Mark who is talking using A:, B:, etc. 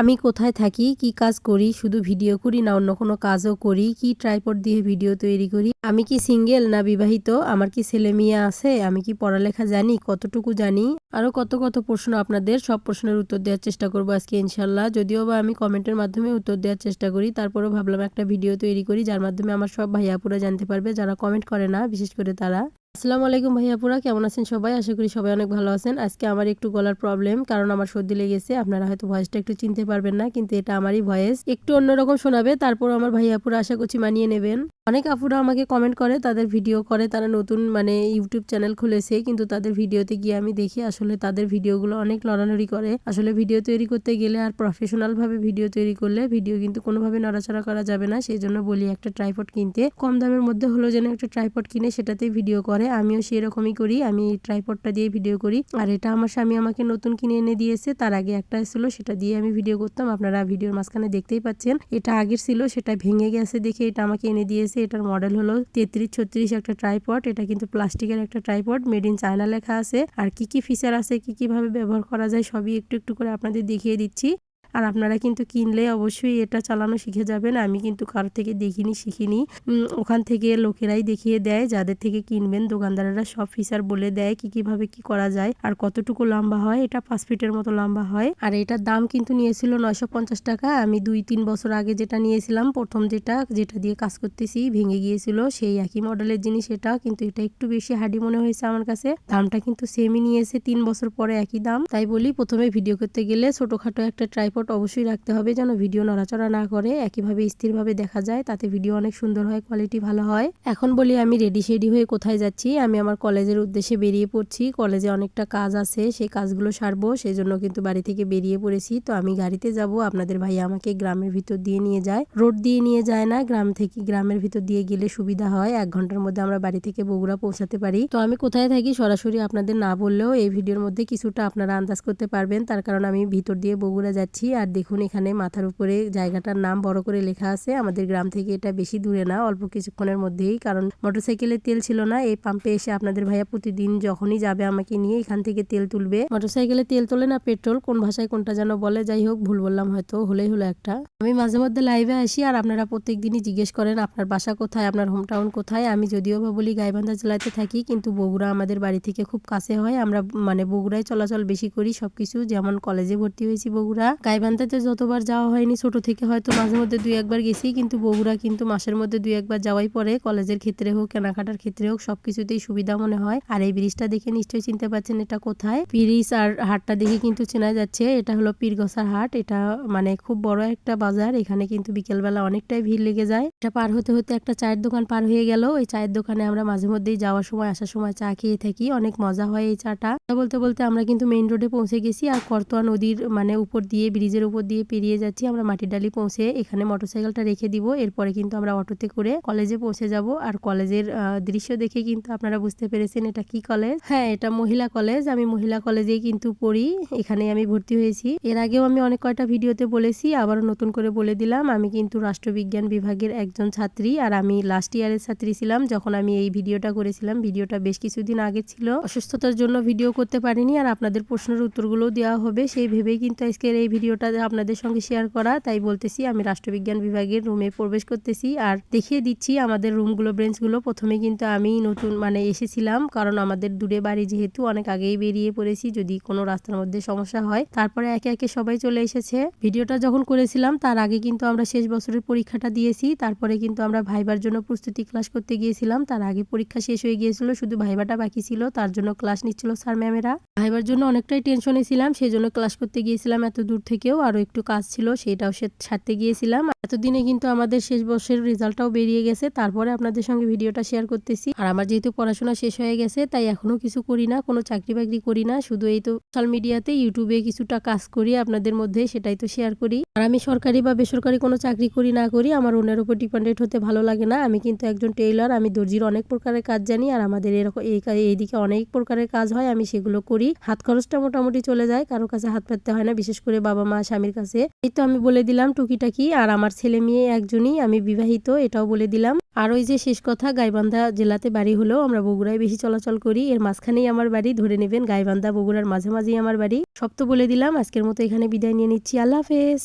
A: আমি কোথায় থাকি, কি কাজ করি, শুধু ভিডিও করি না অন্য কোনো কাজও করি, কি ট্রাইপড দিয়ে ভিডিও তৈরি করি? আমি কি সিঙ্গেল না বিবাহিত? আমার কি ছেলে মেয়ে আছে? আমি কি পড়ালেখা জানি? কতটুকু জানি? আরও কত কত প্রশ্ন আপনাদের, সব প্রশ্নের উত্তর দেওয়ার চেষ্টা করব আজকে ইনশাল্লাহ। যদিও বা আমি কমেন্টের মাধ্যমে উত্তর দেওয়ার চেষ্টা করি, তারপরেও ভাবলাম একটা ভিডিও তৈরি করি, যার মাধ্যমে আমার সব ভাইয়াপুরা জানতে পারবে, যারা কমেন্ট করে না, বিশেষ করে তারা। আসসালামু আলাইকুম ভাইয়াপুরা কেমন আছেন সবাই? আশা করি সবাই অনেক ভালো আছেন। আজকে আমার একটু গলার প্রবলেম কারণ আমার সর্দি লেগেছে। আপনারা হয়তো ভয়েসটা একটু চিনতে পারবেন না, কিন্তু এটা আমারই ভয়েস একটু অন্যরকম শোনাবে তারপর আমার ভাইয়াপুরা আশা করছি মানিয়ে নেবেন। অনেক আপুরা আমাকে কমেন্ট করে, তাদের ভিডিও করে, তারা নতুন মানে ইউটিউব চ্যানেল খুলেছে, কিন্তু তাদের ভিডিওতে গিয়ে আমি দেখি আসলে তাদের ভিডিওগুলো অনেক লড়ানড়ি করে। আসলে ভিডিও তৈরি করতে গেলে আর প্রফেশনাল ভাবে ভিডিও তৈরি করলে ভিডিও কিন্তু কোনোভাবে নড়াচড়া করা যাবে না। সেই জন্য বলি একটা ট্রাইপড কিনতে। কম দামের মধ্যে হলো যেন একটা ট্রাইপড কিনে সেটাতেই ভিডিও করে। আমিও সেই রকমই করি, আমি এই ট্রাইপডটা দিয়ে ভিডিও করি। আর এটা আমার স্বামী আমাকে নতুন কিনে এনে দিয়েছে, তার আগে একটা ছিল, সেটা দিয়ে আমি ভিডিও করতাম। আপনারা ভিডিওর মাঝখানে দেখতেই পাচ্ছেন, এটা আগের ছিল, সেটা ভেঙে গেছে দেখে এটা আমাকে এনে দিয়েছে। এটার মডেল হলো তেত্রিশ ছত্রিশ একটা ট্রাইপড এটা কিন্তু প্লাস্টিকের একটা ট্রাইপড মেড ইন চায়না লেখা আছে। আর কি কি ফিচার আছে, কি কীভাবে ব্যবহার করা যায়, সবই একটু একটু করে আপনাদের দেখিয়ে দিচ্ছি। আর আপনারা কিন্তু কিনলে অবশ্যই এটা চালানো শিখে যাবেন। আমি কিন্তু কারও থেকে দেখিনি, শিখিনি। ওখান থেকে লোকেরাই দেখিয়ে দেয়, যাদের থেকে কিনবেন দোকানদারেরা সব ফিচার বলে দেয় কি কীভাবে কি করা যায় আর কতটুকু লম্বা হয়। এটা পাঁচ ফিটের মতো লম্বা হয়। আর এটার দাম কিন্তু নিয়েছিল নয়শো পঞ্চাশ টাকা। আমি দুই তিন বছর আগে যেটা নিয়েছিলাম, প্রথম যেটা যেটা দিয়ে কাজ করতেছি, ভেঙে গিয়েছিল। সেই একই মডেলের জিনিস এটা, কিন্তু এটা একটু বেশি হাডি মনে হয়েছে আমার কাছে। দামটা কিন্তু সেমই নিয়েছে, তিন বছর পরে একই দাম। তাই বলি, প্রথমে ভিডিও করতে গেলে ছোটখাটো একটা ট্রাইপড সাপোর্ট অবশ্যই রাখতে হবে যেন ভিডিও নড়াচড়া না করে, একইভাবে স্থিরভাবে দেখা যায়, তাতে ভিডিও অনেক সুন্দর হয় কোয়ালিটি ভালো হয়। এখন বলি আমি রেডি শেডি হয়ে কোথায় যাচ্ছি, আমি আমার কলেজের উদ্দেশ্যে বেরিয়ে পড়ছি, কলেজে অনেকটা কাজ আছে, সেই কাজগুলো সারবো সেই জন্য কিন্তু বাড়ি থেকে বেরিয়ে পড়েছি। তো আমি গাড়িতে যাব, আপনাদের ভাই আমাকে গ্রামের ভিতর দিয়ে নিয়ে যায়। রোড দিয়ে নিয়ে যায় না, গ্রাম থেকে গ্রামের ভিতর দিয়ে গেলে সুবিধা হয়, এক ঘণ্টার মধ্যে আমরা বাড়ি থেকে বগুড়া পৌঁছাতে পারি। তো আমি কোথায় থাকি সরাসরি আপনাদের না বললেও এই ভিডিওর মধ্যে কিছুটা আপনারা আন্দাজ করতে পারবেন, তার কারণ আমি ভিতর দিয়ে বগুড়া যাচ্ছি। আর দেখুন এখানে মাথার উপরে জায়গাটার নাম বড় করে লেখা আছে। আমাদের গ্রাম থেকে এটা বেশি দূরে না, অল্প কিছুক্ষণের মধ্যেই, কারণ মোটরসাইকেলে তেল ছিল না। এই পাম্পে এসে আপনাদের ভাইয়া প্রতিদিন যখনই যাবে আমাকে নিয়ে এখান থেকে তেল তুলবে। মোটরসাইকেলে তেল তোলে না পেট্রোল, কোন ভাষায় কোনটা যেন বলে, যাই হোক, ভুল বললাম হয়তো, হলেই হলো একটা। আমি মাঝে মধ্যে লাইভে আসি, আর আপনারা প্রত্যেক দিনই জিজ্ঞেস করেন, আপনার বাসা কোথায়, আপনার হোম টাউন কোথায়? আমি যদিও বা বলি গাইবান্ধা জেলাতে থাকি, কিন্তু বগুড়া আমাদের বাড়ি থেকে খুব কাছে হয়। আমরা মানে বগুড়ায় চলাচল বেশি করি, সবকিছু যেমন কলেজে ভর্তি হয়েছি বগুড়া। গাইবান্ধাতে যতবার যাওয়া হয়নি, ছোট থেকে হয়তো মাঝে মধ্যে দুই একবার গেছি, কিন্তু বগুড়া কিন্তু মাসের মধ্যে দুই একবার যাওয়াই পরে, কলেজের ক্ষেত্রে হোক, কেনাকাটার ক্ষেত্রে হোক, সবকিছুতেই সুবিধা মনে হয়। আর এই ব্রিজটা দেখে নিশ্চয়ই চিনতে পারছেন এটা কোথায়। ব্রিজ আর হাটটা দেখে কিন্তু চেনা যাচ্ছে, এটা হলো পীরগসার হাট, এটা মানে খুব বড় একটা বাজার, এখানে কিন্তু বিকেলবেলা অনেকটাই ভিড় লেগে যায়। এটা পার হতে হতে একটা চায়ের দোকান পার হয়ে গেল এই চায়ের দোকানে আমরা মাঝে মধ্যেই যাওয়ার সময়, আসার সময় চা খেয়ে থাকি, অনেক মজা হয় এই চাটা। বলতে বলতে আমরা কিন্তু মেইন রোডে পৌঁছে গেছি আর করতোয়া নদীর মানে উপর দিয়ে ব্রিজের উপর দিয়ে পেরিয়ে যাচ্ছি। আমরা মাটিডালি পৌঁছে এখানে মোটরসাইকেলটা রেখে দিব। এরপরে কিন্তু আমরা অটোতে করে কলেজে পৌঁছে যাব। আর কলেজের দৃশ্য দেখে কিন্তু আপনারা বুঝতে পেরেছেন এটা কি কলেজ হ্যাঁ এটা মহিলা কলেজ আমি মহিলা কলেজেই কিন্তু পড়ি। এখানে আমি ভর্তি হয়েছি। এর আগেও আমি অনেক কয়টা ভিডিওতে বলেছি, আবারও নতুন করে বলে দিলাম। আমি কিন্তু রাষ্ট্রবিজ্ঞান বিভাগের একজন ছাত্রী আর আমি লাস্ট ইয়ারের ছাত্রী ছিলাম। যখন আমি এই ভিডিওটা করেছিলাম, ভিডিওটা বেশ কিছুদিন আগে ছিল। অসুস্থতার জন্য ভিডিও করতে পারিনি আর আপনাদের প্রশ্নের উত্তরগুলো দেওয়া হবে। সেই ভেবেই কিন্তু আজকের এই ভিডিওটা আপনাদের সঙ্গে শেয়ার করা, তাই বলতেছি আমি রাষ্ট্রবিজ্ঞান বিভাগের রুমে প্রবেশ করতেছি আর দেখিয়ে দিচ্ছি আমাদের রুমগুলো ব্রেঞ্চগুলো প্রথমে কিন্তু আমি নতুন মানে এসেছিলাম, কারণ আমাদের দূরে বাড়ি যেহেতু অনেক আগেই বেরিয়ে পড়েছি, যদি কোনো রাস্তার মধ্যে সমস্যা হয়। তারপরে একে একে সবাই চলে এসেছে। ভিডিওটা যখন করেছিলাম, তার আগে কিন্তু আমরা শেষ বছরের পরীক্ষাটা দিয়েছি। তারপরে কিন্তু আমরা ভাইবার জন্য প্রস্তুতি ক্লাস করতে গিয়েছিলাম। তার আগে পরীক্ষা শেষ হয়ে গিয়েছিল, শুধু ভাইবাটা বাকি ছিল, তার জন্য ক্লাস নিচ্ছিল স্যার ম্যামেরা ভাইবার জন্য অনেকটাই টেনশনে ছিলাম সেই জন্য ক্লাস করতে গিয়েছিলাম এত দূর থেকেও আরও একটু কাজ ছিল, সেটাও সারতে গিয়েছিলাম। এতদিনে কিন্তু আমাদের শেষ বর্ষের রেজাল্টটাও বেরিয়ে গেছে, তারপরে আপনাদের সঙ্গে ভিডিওটা শেয়ার করতেছি। আর আমার যেহেতু পড়াশোনা শেষ হয়ে গেছে, তাই এখনও কিছু করি না, কোনো চাকরি বাকরি করি না, শুধু এই তো সোশ্যাল মিডিয়াতে ইউটিউবে কিছুটা কাজ করি, আপনাদের মধ্যে সেটাই তো শেয়ার করি। আর আমি সরকারি বা বেসরকারি কোনো চাকরি করি না করি, আমার অন্যের উপর ডিপেন্ডেন্ট হতে ভালো লাগে না, আমি কিন্তু একজন টেইলার আমি দর্জির অনেক প্রকারের কাজ জানি, আর আমাদের এরকম এই এইদিকে অনেক প্রকারের কাজ হয়, আমি সেগুলো করি। হাত খরচটা মোটামুটি চলে যায়, কারও কাছে হাত পাততে হয় না, বিশেষ করে বাবা মা, স্বামীর কাছে। এই তো আমি বলে দিলাম টুকিটাকি, আর আমার ছেলে মেয়ে একজনই, আমি বিবাহিত, এটাও বলে দিলাম। আর ওই যে শেষ কথা, গাইবান্ধা জেলাতে বাড়ি হলেও আমরা বগুড়ায় বেশি চলাচল করি। এর মাঝখানেই আমার বাড়ি, ধরে নেবেন, গাইবান্ধা বগুড়ার মাঝে মাঝেই আমার বাড়ি। সব তো বলে দিলাম, আজকের মতো এখানে বিদায় নিয়ে নিচ্ছি। আল্লাহ হাফেজ।